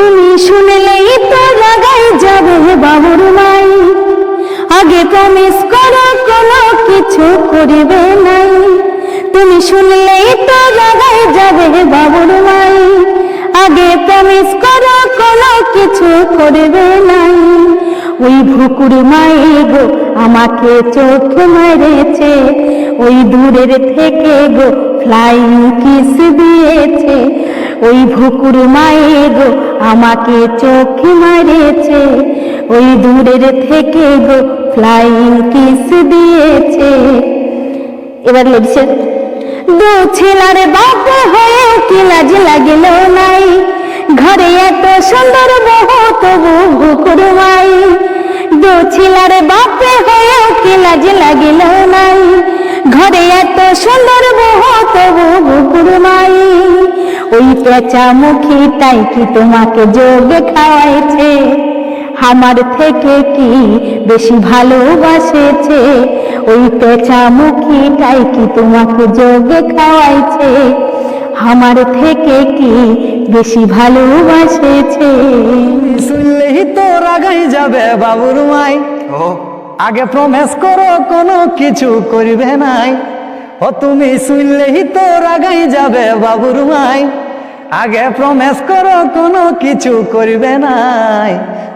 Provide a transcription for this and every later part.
তুমি শুনলেই তো লাগাই যাবে বাবুর মাই। আগে প্রমিস করো, কোনো কিছু করিবে নাই। তুমি শুনলেই তো লাগাই যাবে বাবুর মাই। আগে প্রমিস করো, কোনো কিছু করবে নাই। ওই ভুকুর মায়ে গো, আমাকে চোখ মেরেছে। ওই দূরের থেকে গো ফ্লাইং কিস দিয়েছে। ওই ভুকুর মায়ে গো আমাকে চোখ মারেছে, ওই দূরের থেকে গো ফ্লাইং কিস দিয়েছে। এবার লেগছে দু ছেলার বাপ হয়ে কি লাজ লাগিল নাই? ঘরে এত সুন্দর বহু তবু ভুকুর মাই দু ছেলার বাপ হয়ে কি লাজ লাগিল নাই? ঘরে এত সুন্দর বহু তবু ভুকুর মাই ওই পেঁচা মুখী তাই কি তোমাকে যোগে খাওয়াইছে? আমার থেকে কি বেশি ভালোবাসেছে? ওই পেঁচা তাই কি তোমাকে যোগে খাওয়াইছে? আমার থেকে কি বেশি ভালোবাসেছে? শুনলেই তো রাগাই যাবে বাবুর মাই। ও। আগে প্রমেস করো কোনো কিছু করিবে নাই। ও তুমি শুনলেই তো রাগাই যাবে বাবুর মাই। আগে প্রমেস করো কোনো কিছু করবে নাই।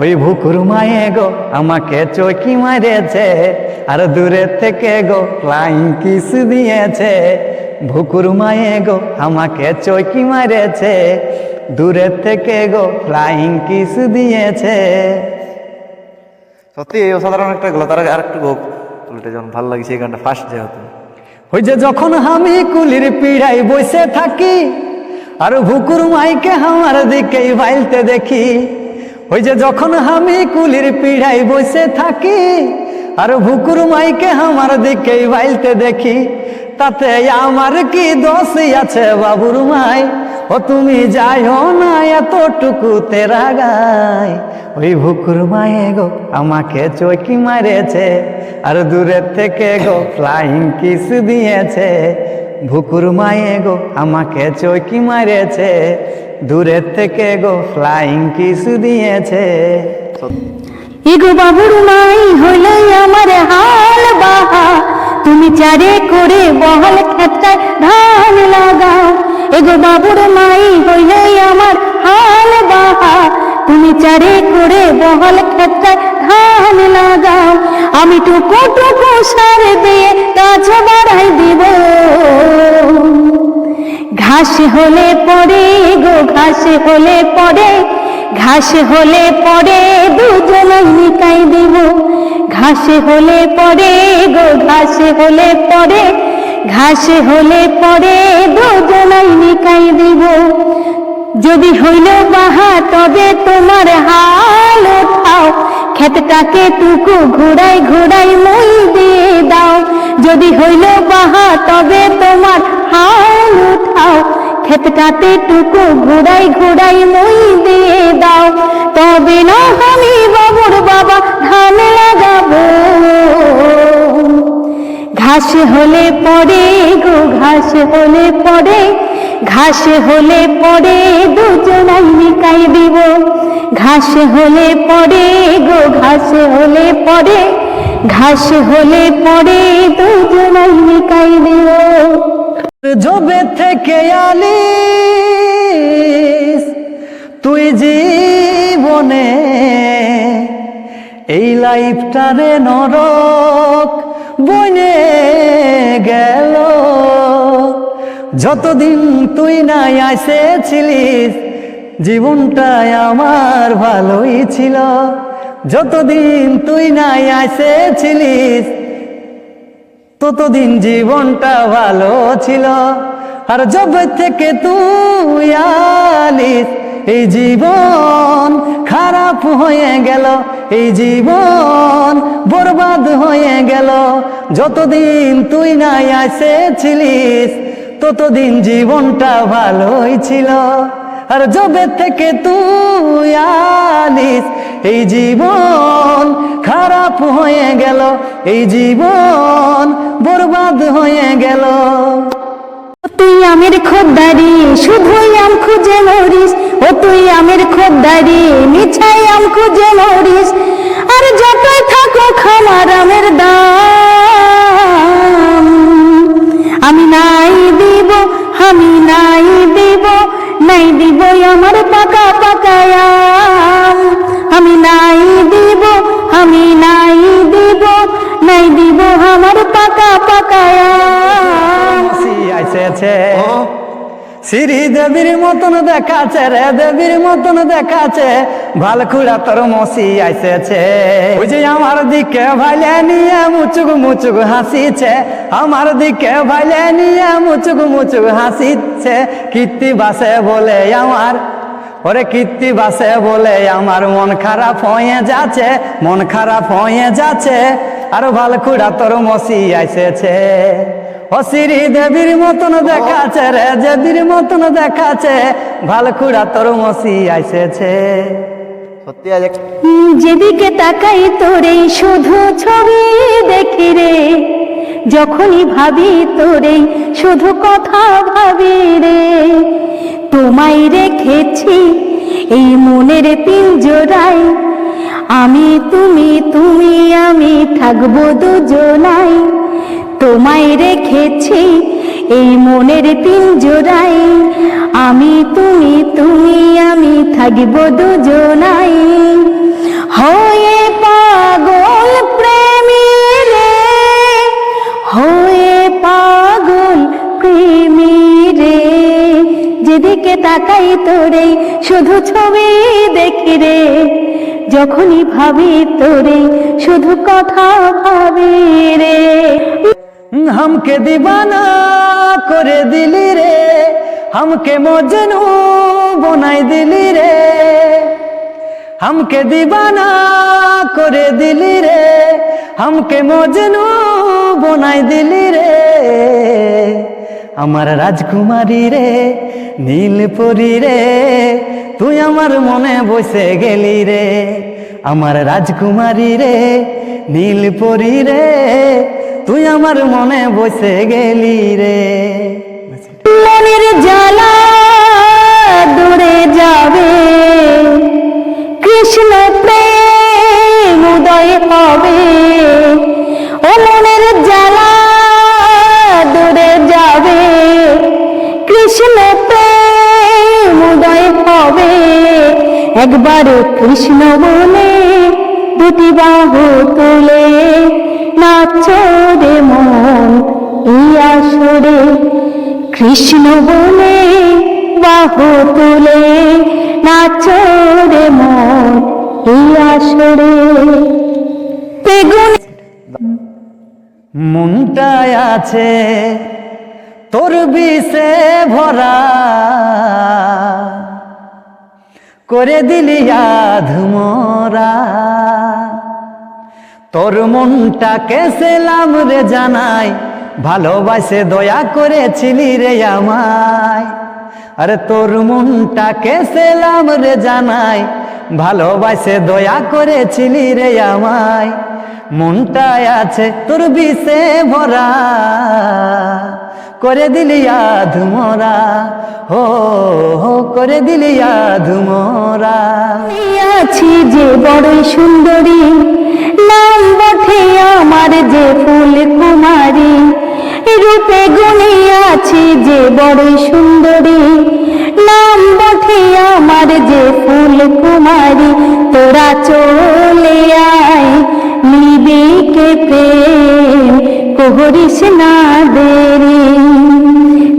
ওই ভুকুর মায়ে গো আমাকে চৌকি মারেছে আর দূরে থেকে গো ফ্লাইং কিস দিয়েছে। ভুকুর মায়ে গো আমাকে চৌকি মারেছে দূরে থেকে গো ফ্লাইং কিস দিয়েছে। সত্যি এই অসাধারণ একটা গলা তার আর একটু গোপ এটা যেমন ভালো লাগছে এই গানটা ফার্স্ট যেহেতু। ওই যে যখন আমি কুলির পিড়াই বসে থাকি আর ভুকুর মাইকে আমার দিকেই বাইলতে দেখি। ওই যে যখন আমি কুলির পিড়াই বসে থাকি, আর ভুকুর মাইকে আমার দিকেই বাইলতে দেখি, তাতে আমার কি দোষ আছে বাবুর মাই? ও তুমি যাইও না এতটুকু তেরা গায় ওই ভুকুর মায়ে গো, আমাকে চৌকি মারেছে, আর দূরের থেকে গো ফ্লাইং কিস দিয়েছে। ভুকুর মায়ে গো, আমাকে চৌকি মারেছে। দূরের থেকে গো ফ্লাইং কিস দিয়েছে। এগো বাবুর মাই হইলে আমার হাল বাহা। তুমি চারে করে বহল ক্ষেত্রায় ধান লাগাও এগো বাবুর মাই হইলে আমার হাল বাহা। তুমি চারে করে বহল ক্ষেত্রায় ধান লাগাও। আমি টুকু টুকু সার দিয়ে গাছ বাড়াই দিব। ঘাস হলে পরে গো, ঘাস হলে পরে ঘাস হলে পরে দুজনে নিকাই দেব। ঘাস হলে পরে গো, ঘাস হলে পরে ঘাস হলে পরে দুজনাই নিকাই দেব। যদি হইল বাহা, তবে তোমার উঠাও ক্ষেতটাকে টুকু ঘুরাই ঘুরাই মই দিয়ে দাও। যদি হইল বাহা, তবে তোমার হাল উঠাও। ক্ষেতটাতে টুকু ঘুরাই ঘুরাই মই দিয়ে দাও। তবে না আমি বাবুর বাবা, ধান লাগাবো। ঘাস হলে পরে গো, ঘাস হলে পরে ঘাস হলে পরে দুজনাই নিকাই দিব। ঘাস হলে পরে গো, ঘাস হলে পরে ঘাস হলে পরে দুজনাই নিকাই দিব। জবে থেকে আলিস, তুই জীবনে এই লাইফটারে নরক। বনে গেল। যতদিন তুই নাই আসেছিলিস জীবনটাই আমার ভালোই ছিল। যতদিন তুই নাই আসেছিলিস ততদিন জীবনটা ভালো ছিল। আর যবে থেকে তুই আলিস এই জীবন খারাপ হয়ে গেল, এই জীবন বরবাদ হয়ে গেল। যতদিন তুই নাই আসেছিলিস ততদিন জীবনটা ভালোই ছিল। আর যবে থেকে তুই আলিস এই জীবন খারাপ হয়ে গেল, এই জীবন বরবাদ হয়ে গেল। তুই আমের খোদ্দারি, শুধুই আম খুঁজে মরিস তুই আমির খোদ্দারি মিছাই আম খুঁজে মরিস। আর যত থাকো খামার আমের দাম। দেবীর মতন দেখাচ্ছে রে, দেবীর মতন দেখাচ্ছে ভালকুড়া তোর মসি আইসেছে। ওই যে আমার দিকে ভাইলে নিয়ে মুচুক মুচুক হাসিছে, আমার দিকে ভাইলে নিয়ে মুচুক মুচুক হাসিছে। কীর্তি বাসে বলে আমার, ওরে কীর্তি বাসে বলে আমার মন খারাপ হয়ে যাচ্ছে, মন খারাপ হয়ে যাচ্ছে, আর ভালকুড়া তোর মসি আইসেছে। অসিরি দেবীর মতন দেখাচ্ছে রে দেবীর মতন দেখাচ্ছে ভালকুড়া তোর মসি আইসেছে। সত্যি আজ যেদিকে তাকাই তোরে শুধু ছবি দেখি রে যখনই ভাবি তোরে শুধু কথা ভাবি রে তোমায় রেখেছি এই মনের পিঞ্জরায় আমি তুমি তুমি আমি থাকব দুজনাই তোমায় রেখেছি এই মনের পিঞ্জরায় আমি তুমি তুমি, আমি থাকিব দুজনাই। হয়ে পাগল প্রেমী রে হয়ে পাগল প্রেমী রে যেদিকে তাকাই তোরে, শুধু ছবি দেখি রে। যখনই ভাবি তোরে, শুধু কথা ভাবি রে। হামকে দিবানা করে দিলি রে হামকে মজনু বনাই দিলি রে হামকে দিবানা করে দিলি রে হামকে মজনু বনাই দিলি রে আমার রাজকুমারী রে নীল রে তুই আমার মনে বসে গেলি রে আমার রাজকুমারী রে নীল রে তুই আমার মনে বসে গেলি রে। মনের জ্বালা দূরে যাবে। কৃষ্ণ প্রেম উদয় হবে। ও মনের জ্বালা দূরে যাবে। কৃষ্ণ প্রেম উদয় হবে। একবার কৃষ্ণ বলে দুটি বাহু তুলে নাচো রে মন, এই কৃষ্ণ বলে, বাহু তুলে নাচো রে মন, এই আসরে মনটায় আছে তোর বিষে ভরা। করে দিলি আধমরা। তোর মনটাকে সেলাম রে জানাই, ভালোবাসে দয়া করেছিলি রে আমায়। আরে তোর মনটাকে সেলাম রে জানাই, ভালোবাসে দয়া করেছিলি রে আমায়। মনটায় আছে তোর বিষে ভরা, করে দিলি আধমরা হো হো, করে দিলি আধমরা আছি যে বড়ই সুন্দরী বটে আমার যে ফুল কুমারী, রূপে গুণে আছি যে বড়ই সুন্দরী। নাম বটে আমার যে ফুল কুমারী, তোরা চলে আয় নিবিকে প্রেম করিস না দেরি।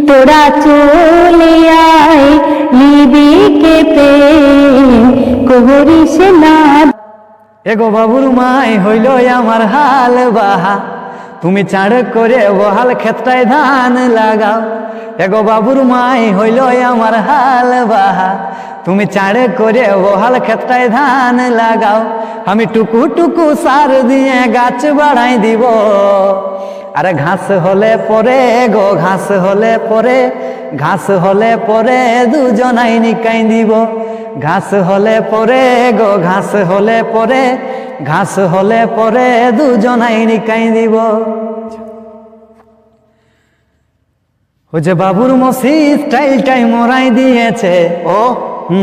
তোরা চলে আয় নিবিকে প্রেম করিস না এগো বাবুর মাই হইল আমার হাল বাহা। তুমি চাঁড় করে বহাল ক্ষেত্রায় ধান লাগাও। এগো বাবুর মাই হইল আমার হাল বাহা। তুমি চাঁড়ে করে বহাল ক্ষেত্রায় ধান লাগাও। আমি টুকু টুকু সার দিয়ে গাছ বাড়াই দিব। আরে ঘাস হলে পরে গো, ঘাস হলে পরে, ঘাস হলে পরে দুজনাই নিকাই দিব। ঘাস হলে পরে গো ঘাস হলে পরে ঘাস হলে পরে দুজনাই নিকাই দিব। ও যে বাবুর মসি স্টাইলটাই মরাই দিয়েছে ও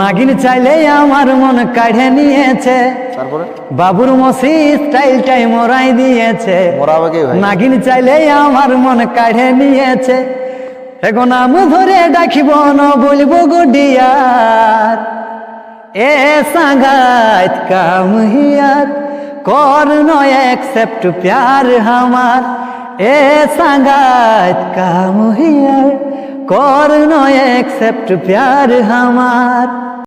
নাগিন চাইলে আমার মন কাঢ়ে নিয়েছে। তারপরে? বাবুর মসি স্টাইলটাই মোরাই দিয়েছে নাগিন চাইলে আমার মন কাঢ়ে নিয়েছে। এখন নাম ধরে ডাকিব না বলব গুডিয়ার এ সাঙ্গাত কাম হিয়ার কর নয় একসেপ্ট প্যার হামার। এ সাঙ্গাত কাম হিয়ার কর নয় একসেপ্ট প্যার হামার।